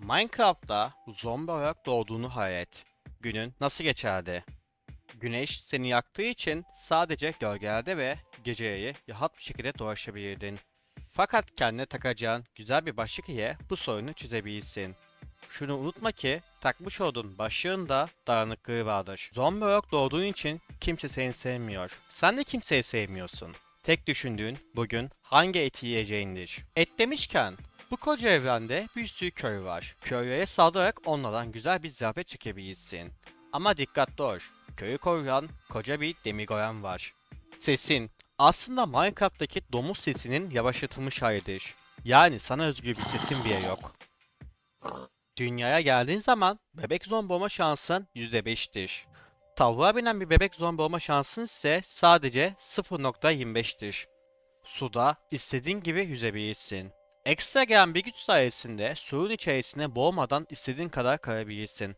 Minecraft'ta zombi olarak doğduğunu hayal. Günün nasıl geçerdi? Güneş seni yaktığı için sadece gölgelerde ve geceyi rahat bir şekilde dolaşabilirdin. Fakat kendine takacağın güzel bir başlık ile bu sorunu çözebilirsin. Şunu unutma ki takmış olduğun başlığında dağınıklığı vardır. Zombi olarak doğduğun için kimse seni sevmiyor. Sen de kimseyi sevmiyorsun. Tek düşündüğün bugün hangi eti yiyeceğindir. Et demişken bu koca evrende bir sürü köy var. Köylere saldırarak onlardan güzel bir ziyafet çekebilirsin. Ama dikkatli ol. Köyü koruyan koca bir demigoyan var. Sesin aslında Minecraft'taki domuz sesinin yavaşlatılmış halidir. Yani sana özgü bir sesin bile yok. Dünyaya geldiğin zaman bebek zombi olma şansın %5'tir. Tavuğa binen bir bebek zombi olma şansın ise sadece 0.25'tir. Suda istediğin gibi yüzebilirsin. Ekstra gelen bir güç sayesinde suyun içerisine boğmadan istediğin kadar kalabilirsin.